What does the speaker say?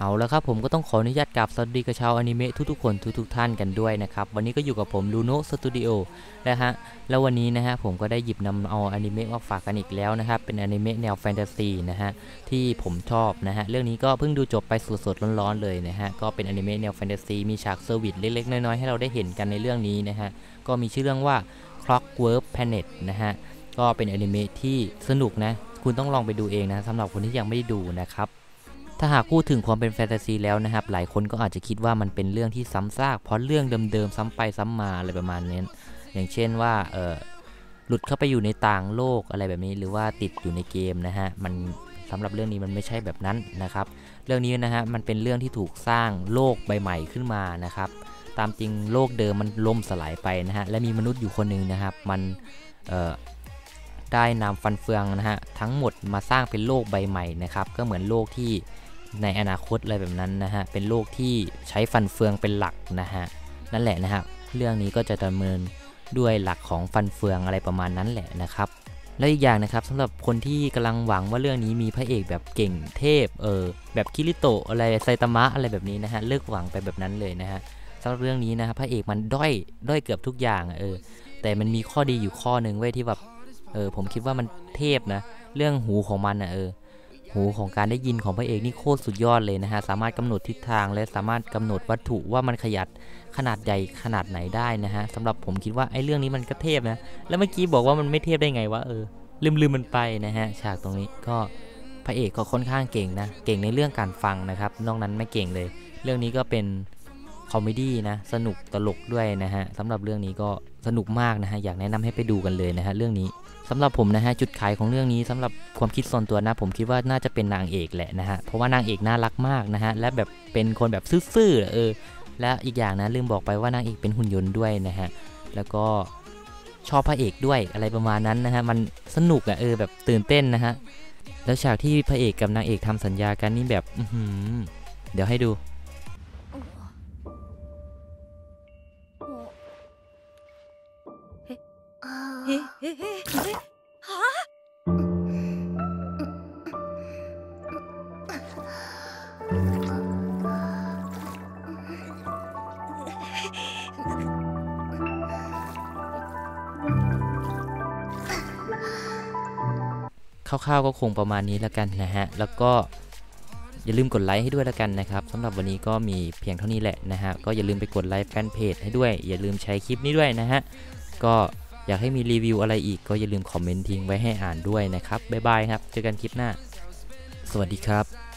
เอาแล้วครับผมก็ต้องขออนุญาตกราบสวัสดีกับชาวอนิเมะทุกๆคนทุกๆท่านกันด้วยนะครับ วันนี้ก็อยู่กับผมลูโนสตูดิโอนะฮะแล้ววันนี้นะฮะผมก็ได้หยิบนำเอาอนิเมะมาฝากกันอีกแล้วนะครับเป็นอนิเมะแนวแฟนตาซีนะฮะที่ผมชอบนะฮะเรื่องนี้ก็เพิ่งดูจบไปสดๆร้อนๆเลยนะฮะก็เป็นอนิเมะแนวแฟนตาซีมีฉากเซอร์วิสเล็กๆน้อยๆให้เราได้เห็นกันในเรื่องนี้นะฮะก็มีชื่อเรื่องว่า Clockwork Planet นะฮะก็เป็นอนิเมะที่สนุกนะคุณต้องลองไปดูเองนะสำหรับคนที่ยังไม่ได้ดูนะครับ ถ้าหากพูดถึงความเป็นแฟนตาซีแล้วนะครับ หลายคนก็อาจจะคิดว่ามันเป็นเรื่องที่ซ้ำซาก เพราะเรื่องเดิมๆซ้ำไปซ้ำมาอะไรประมาณนี้อย่างเช่นว่าเออหลุดเข้าไปอยู่ในต่างโลกอะไรแบบนี้ หรือว่าติดอยู่ในเกมนะฮะมันสำหรับเรื่องนี้มันไม่ใช่แบบนั้นนะครับ เรื่องนี้นะฮะมันเป็นเรื่องที่ถูกสร้างโลกใบใหม่ขึ้นมานะครับ ตามจริงโลกเดิมมันล่มสลายไปนะฮะและมีมนุษย์อยู่คนหนึ่งนะครับ มันได้นำฟันเฟืองนะฮะทั้งหมดมาสร้างเป็นโลกใบใหม่นะครับ ก็เหมือนโลกที่ ในอนาคตอะไรแบบนั้นนะฮะ เป็นโลกที่ใช้ฟันเฟืองเป็นหลักนะฮะ นั่นแหละนะฮะเรื่องนี้ก็จะดำเนินด้วยหลักของฟันเฟืองอะไรประมาณนั้นแหละนะครับ และอีกอย่างนะครับสำหรับคนที่กำลังหวังว่าเรื่องนี้มีพระเอกแบบเก่งเทพ เออ แบบคิริโตะอะไรไซตามะอะไรแบบนี้นะฮะ เลิกหวังไปแบบนั้นเลยนะฮะสำหรับเรื่องนี้นะครับพระเอกมันด้อยด้อยเกือบทุกอย่างเออ แต่มันมีข้อดีอยู่ข้อหนึ่งเว้ยที่แบบ เออผมคิดว่ามันเทพนะ เรื่องหูของมันนะเออ หูของการได้ยินของพระเอกนี่โคตรสุดยอดเลยนะฮะ สามารถกำหนดทิศทางและสามารถกำหนดวัตถุว่ามันขยัดขนาดใหญ่ขนาดไหนได้นะฮะสำหรับผมคิดว่าไอ้เรื่องนี้มันก็เทพนะ แล้วเมื่อกี้บอกว่ามันไม่เทพได้ไงวะเออลืมลืมมันไปนะฮะฉากตรงนี้ก็พระเอกก็ค่อนข้างเก่งนะ เก่งในเรื่องการฟังนะครับ นอกนั้นไม่เก่งเลย เรื่องนี้ก็เป็น คอมเมดี้นะสนุกตลกด้วยนะฮะสำหรับเรื่องนี้ก็สนุกมากนะฮะอยากแนะนำให้ไปดูกันเลยนะฮะเรื่องนี้สำหรับผมนะฮะจุดขายของเรื่องนี้สำหรับความคิดส่วนตัวนะ ผมคิดว่าน่าจะเป็นนางเอกแหละนะฮะเพราะว่านางเอกน่ารักมากนะฮะและแบบเป็นคนแบบซื่อๆเออและอีกอย่างนะลืมบอกไปว่านางเอกเป็นหุ่นยนต์ด้วยนะฮะแล้วก็ชอบพระเอกด้วยอะไรประมาณนั้นนะฮะมันสนุกอะเออแบบตื่นเต้นนะฮะแล้วฉากที่พระเอกกับนางเอกทำสัญญากันนี่แบบอืเดี๋ยวให้ดู เฮ้คร่าวๆก็คงประมาณนี้แล้วกันนะฮะ แล้วก็อย่าลืมกดไลค์ให้ด้วยแล้วกันนะครับสำหรับวันนี้ก็มีเพียงเท่านี้แหละนะฮะ ก็อย่าลืมไปกดไลค์แฟนเพจให้ด้วย อย่าลืมใช้คลิปนี้ด้วยนะฮะ ก็ อยากให้มีรีวิวอะไรอีกก็อย่าลืมคอมเมนต์ทิ้งไว้ให้อ่านด้วยนะครับบ๊ายบายครับ เจอกันคลิปหน้า สวัสดีครับ